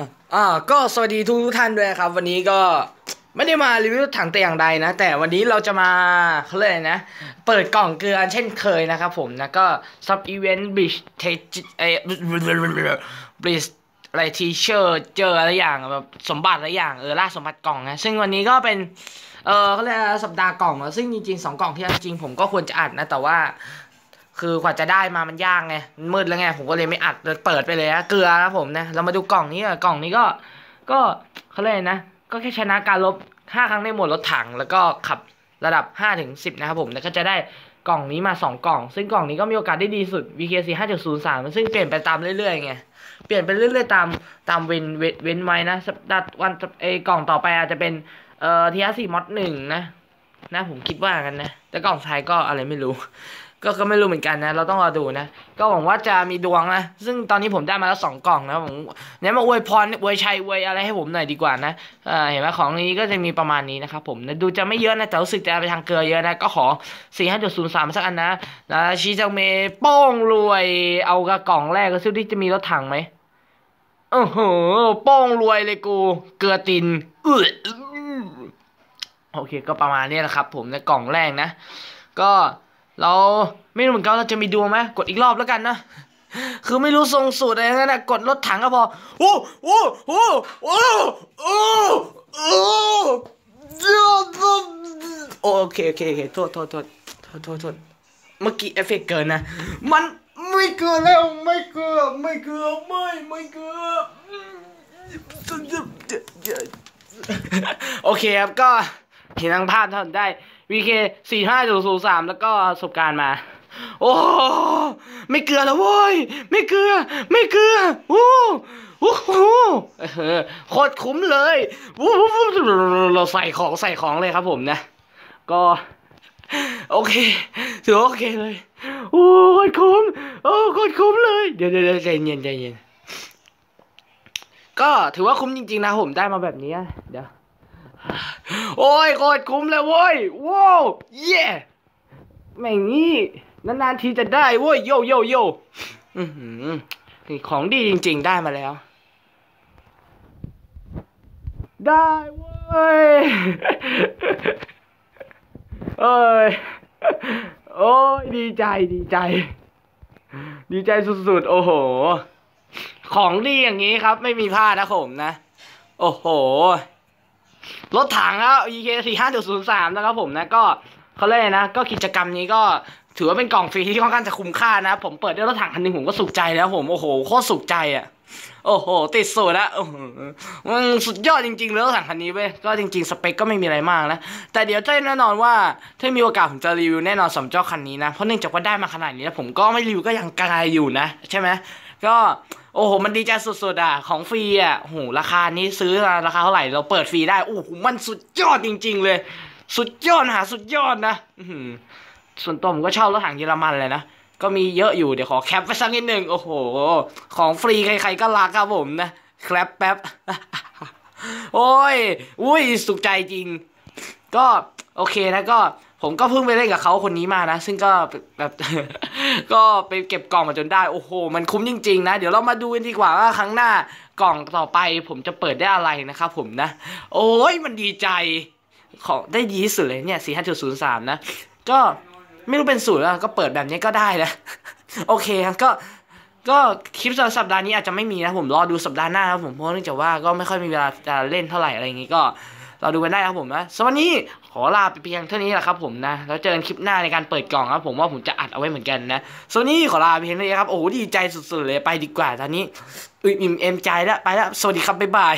อะอ่าก็สวัสดีทุกทุกท่านด้วยครับ วันนี้ก็ไม่ได้มารีวิวถังแต่อย่างใดนะ แต่วันนี้เราจะมาเขาเรียกไรนะ เปิดกล่องเกลือเช่นเคยนะครับผมนะก็ซับอีเวนต์บิชเทจเอบริชอะไรทีเชอร์เจออะไรอย่างแบบสมบัติอะไรอย่างเออล่าสมบัติกล่องนะซึ่งวันนี้ก็เป็นเออเขาเรียกสัปดาห์กล่องอะซึ่งจริงๆสองกล่องที่จริงผมก็ควรจะอัดนะแต่ว่า คือกว่าจะได้มามันยากไงมันมืดแล้วไงผมก็เลยไม่อัดเลยเปิดไปเลยนะเกลือครับผมนะเรามาดูกล่องนี้ก่อนกล่องนี้ก็ ก็เขาเรียกนะ ก็แค่ชนะการลบห้าครั้งในหมวดรถถัง แล้วก็ขับระดับห้าถึงสิบนะครับผมแล้วก็จะได้กล่องนี้มาสองกล่อง ซึ่งกล่องนี้ก็มีโอกาสได้ดีสุด VKC 5.03 ซึ่งเปลี่ยนไปตามเรื่อยๆไงเปลี่ยนไปเรื่อยๆตามตามเว้นเว้นเว้นไว้นะสัปดาห์วันเอกล่องต่อไปอาจจะเป็นเอ่อทีอาร์สี่มอดหนึ่งนะนะผมคิดว่ากันนะแต่กล่องท้ายก็อะไรไม่รู้ ก็ก็ไม่รู้เหมือนกันนะ เราต้องรอดูนะ ก็หวังว่าจะมีดวงนะ ซึ่งตอนนี้ผมได้มาแล้วสองกล่องนะผมเนี่ยมาอวยพรอวยชัยอวยอะไรให้ผมหน่อยดีกว่านะเออเห็นไหมของนี้ก็จะมีประมาณนี้นะครับผมนะดูจะไม่เยอะนะ แต่รู้สึกจะไปทางเกลือเยอะนะ ก็ขอ4 5 0 3สักอันนะนะชีจังเมโป้งรวย เอากระกล่องแรกก็ซิที่จะมีรถถังไหมโอ้โหโป้งรวยเลยกู เกลือตินเออโอเค ก็ประมาณนี้แหละครับ ผมในกล่องแรกนะ ก็ เราไม่รู้เหมือนกันเราจะมีดวงไหมกดอีกรอบแล้วกันนะ คือไม่รู้ทรงสูตรอะไรงั้นนะกดรถถังก็พอโอ้โอ้โอ้โอ้โอ้โอ้โอเคโอเคโอเคโทษโทษโทษโทษโทษโทษเมื่อกี้เอฟเฟกต์เกินนะ มันไม่เกินแล้วไม่เกินไม่เกินไม่ไม่เกินโอเคครับก็เห็นทางภาพท่านได้ VK สี่ห้าศูนย์ศูนย์สามแล้วก็ประสบการณ์มา โอ้ไม่เกลือแล้วโว้ย ไม่เกลือ ไม่เกลือโอ้โอ้โหเออโคตรคุ้มเลยวู้วู้เราใส่ของใส่ของเลยครับผมนะ ก็ โอเคถือโอเคเลย โอ้โคตรคุ้ม โอ้โคตรคุ้มเลย เดี๋ยวเดี๋ยวใจเย็นใจเย็นก็ถือว่าคุ้มจริงๆนะผมได้มาแบบนี้ เดี๋ยว โอ้ยโคตรคุ้มเลยโว้ยว้าวเย่แม่งนี่นานๆทีจะได้โว้ยโยโยโยอือหือของดีจริง ๆ ได้มาแล้ว ได้เว้ยเอ้ยโอ้ยดีใจดีใจ ดีใจสุดๆ โอ้โห ของดีอย่างนี้ครับ ไม่มีพลาดนะผมนะ โอ้โห รถถังแล้ว EK สี่ห้าจุดศูนย์สามนะครับผมนะก็เขาเรียกนะ ก็กิจกรรมนี้ก็ถือว่าเป็นกล่องฟรีที่ค่อนข้างจะคุ้มค่านะ ผมเปิดด้วยรถถังคันหนึงผมก็สุขใจแล้วผมโอ้โหโคตรสุขใจอะโอ้โห ติดสุดละโอ้โหมันสุดยอดจริงๆเลยรถถังคันนี้เว้ยก็จริงๆ สเปคก็ไม่มีอะไรมากนะ แต่เดี๋ยวจะแน่นอนว่า ถ้ามีโอกาสผมจะรีวิวแน่นอนสำเจ้าคันนี้นะ เพราะเนื่องจากว่าได้มาขนาดนี้แล้วผมก็ไม่รีวิวก็ยังไกลอยู่นะ ใช่ไหม ก็โอ้โห มันดีใจสุดๆอะ ของฟรีอะโหราคานี้ซื้อราคาเท่าไหร่ เราเปิดฟรีได้ โอ้โห มันสุดยอดจริง ๆ เลย สุดยอดหาสุดยอดนะอืส่วนตัวผมก็ชอบรถถังเยอรมันเลยนะ ก็มีเยอะอยู่เดี๋ยวขอแคปไว้สักนิดหนึ่งโอ้โห ของฟรีใครๆก็รักครับผมนะ แคปแป๊บ โอ้ย อุ้ย สุขใจจริง ก็โอเคนะก็ ผมก็เพิ่งไปเล่นกับเขาคนนี้มานะ ซึ่งก็แบบก็ไปเก็บกล่องมาจนได้โอ้โห มันคุ้มจริง ๆ นะ เดี๋ยวเรามาดูกันดีกว่าว่าครั้งหน้ากล่องต่อไป ผมจะเปิดได้อะไรนะครับผมนะ โอ้ยมันดีใจ ของได้ดีที่สุดเลยเนี่ยสี่ห้าจุดศูนย์สามนะ ก็ไม่รู้เป็นสูตรแล้วก็เปิดแบบนี้ก็ได้นะ โอเคก็ก็คลิปสัปดาห์นี้อาจจะไม่มีนะผมรอดูสัปดาห์หน้าครับผมเพราะเนื่องจากว่าก็ไม่ค่อยมีเวลาจะเล่นเท่าไหร่อะไรอย่างงี้ก็ เราดูกันได้ครับผมนะสวันนี้ขอลาไปเพียงเท่านี้แหละครับผมนะแล้วเจอกันคลิปหน้าในการเปิดกล่องครับผมว่าผมจะอัดเอาไว้เหมือนกันนะสวันนี้ขอลาไปเพียงเท่านี้ครับโอ้โหดีใจสุดๆเลยไปดีกว่าตอนนี้อิ่มเอ็มใจแล้วไปแล้วสวัสดีครับบ๊ายบาย